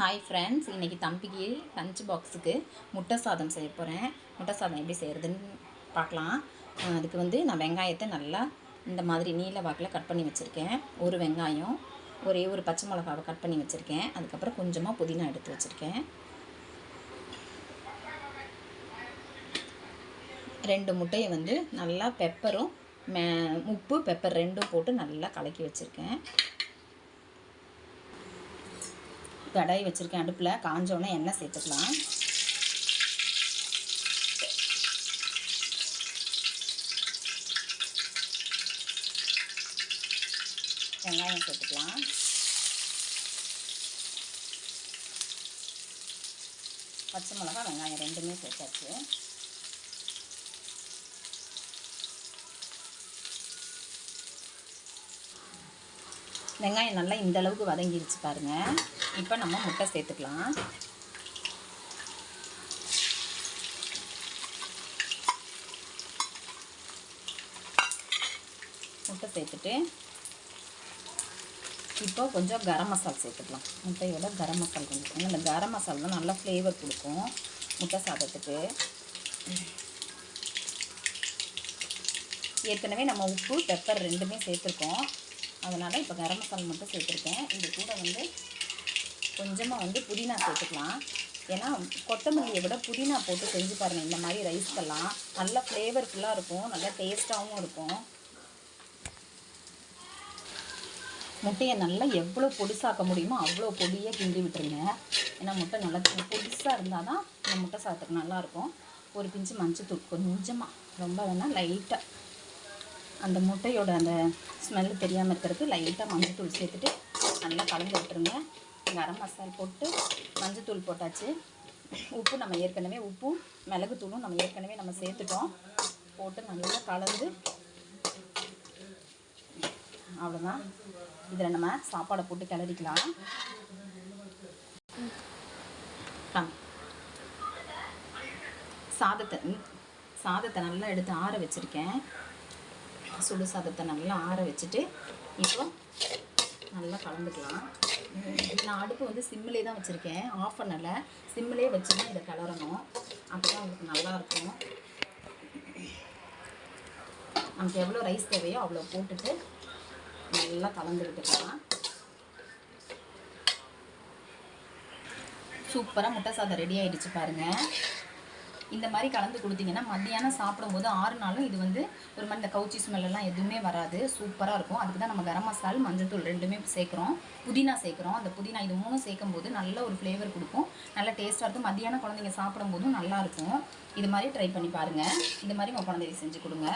Hi friends இன்றைக்கி தம்பிக்கு lunch பாக்ஸுக்கு முட்டை சாதம் செய்ய போகிறேன் முட்டை சாதம் எப்படி செய்கிறதுன்னு பார்க்கலாம். அதுக்கு வந்து நான் வெங்காயத்தை நல்லா இந்த மாதிரி நீல வாக்கில் கட் பண்ணி வச்சுருக்கேன். ஒரு வெங்காயம் ஒரே ஒரு பச்சை மிளகாவை கட் பண்ணி வச்சுருக்கேன். அதுக்கப்புறம் கொஞ்சமாக புதினா எடுத்து வச்சுருக்கேன். ரெண்டு முட்டையை வந்து நல்லா பெப்பரும் மே உப்பு பெப்பர் ரெண்டும் போட்டு நல்லா கலக்கி வச்சுருக்கேன். கடாய் வச்சுருக்கேன் அடுப்பில். காஞ்சோடனே எண்ணெய் சேர்த்துக்கலாம். வெங்காயம் சேர்த்துக்கலாம். பச்சை மிளகா வெங்காயம் ரெண்டுமே சேர்த்தாச்சு. வெங்காயம் நல்லா இந்த அளவுக்கு வதங்கிடுச்சு பாருங்க. இப்போ நம்ம முட்டை சேர்த்துக்கலாம். முட்டை சேர்த்துட்டு இப்போ கொஞ்சம் கரம் மசால் சேர்த்துக்கலாம். முட்டையோட கரம் மசால் கொஞ்சம். ஏன்னா இந்த கரம் மசாலா தான் நல்லா ஃப்ளேவர் கொடுக்கும் முட்டை சாதத்துக்கு. ஏற்கனவே நம்ம உப்பு பெப்பர் ரெண்டுமே சேர்த்துருக்கோம். அதனால் இப்போ கரம் மசாலா மட்டும் சேர்த்துருக்கேன். இது கூட வந்து கொஞ்சமாக வந்து புதினா சேர்த்துக்கலாம். ஏன்னா கொத்தமல்லியை விட புதினா போட்டு செஞ்சு பாருங்கள் இந்த மாதிரி ரைஸ்க்கெல்லாம். நல்ல ஃப்ளேவர்ஃபுல்லாக இருக்கும் நல்லா டேஸ்ட்டாகவும் இருக்கும். முட்டையை நல்லா எவ்வளோ பொடிசாக்க முடியுமோ அவ்வளோ பொடியாக கிண்டி விட்டுருங்க. ஏன்னா முட்டை நல்லா பொடிசாக இருந்தால் தான் இந்த முட்டை சாத்துக்கு நல்லாயிருக்கும் ஒரு பிஞ்சு மஞ்சத்தூள் கொஞ்சமாக ரொம்ப வேணால் லைட்டாக அந்த முட்டையோட அந்த ஸ்மெல் தெரியாமல் இருக்கிறதுக்கு லைட்டாக மஞ்சத்தூள் சேர்த்துட்டு நல்லா கலந்து விட்டுருங்க. கரம் மசால் போட்டு மஞ்சத்தூள் போட்டாச்சு. உப்பு நம்ம ஏற்கனவே உப்பும் மிளகுத்தூளும் நம்ம ஏற்கனவே நம்ம சேர்த்துட்டோம். போட்டு நல்லா கலந்து அவ்வளோதான் இதில் நம்ம சாப்பாடை போட்டு கிளறிக்கலாம். சாதத்தை சாதத்தை நல்லா எடுத்து ஆற வச்சுருக்கேன். சுடு சாதத்தை நல்லா ஆற வச்சுட்டு இப்போ நல்லா கலந்துக்கலாம். நான் அடுப்பு வந்து சிம்மிலே தான் வச்சுருக்கேன். ஆஃப் பண்ணலை. சிம்மிலே வச்சு தான் இதை கிளறணும் அப்போ தான் உங்களுக்கு நல்லாயிருக்கும் நமக்கு எவ்வளோ ரைஸ் தேவையோ அவ்வளோ போட்டுட்டு நல்லா கலந்துக்கிட்டுக்கலாம் சூப்பராக முட்டை சாதம் ரெடி ஆகிடுச்சு பாருங்கள் இந்த மாதிரி கலந்து கொடுத்தீங்கன்னா மத்தியானம் சாப்பிடும்போது ஆறு நாளும் இது வந்து ஒரு மாதிரி இந்த கவுச்சி ஸ்மெல்லாம் எதுவுமே வராது. சூப்பராக இருக்கும். அதுக்கு தான் நம்ம கரம் மசால் மஞ்சள் தூள் ரெண்டுமே சேர்க்குறோம். புதினா சேர்க்குறோம். அந்த புதினா இது மூணும் சேர்க்கும் போது நல்ல ஒரு ஃப்ளேவர் கொடுக்கும். நல்ல டேஸ்ட்டாக இருக்கும். மத்தியானம் குழந்தைங்க சாப்பிடும்போதும் நல்லாயிருக்கும் இது மாதிரி ட்ரை பண்ணி பாருங்கள் இது மாதிரி உங்கள் குழந்தைக்கு செஞ்சு கொடுங்க.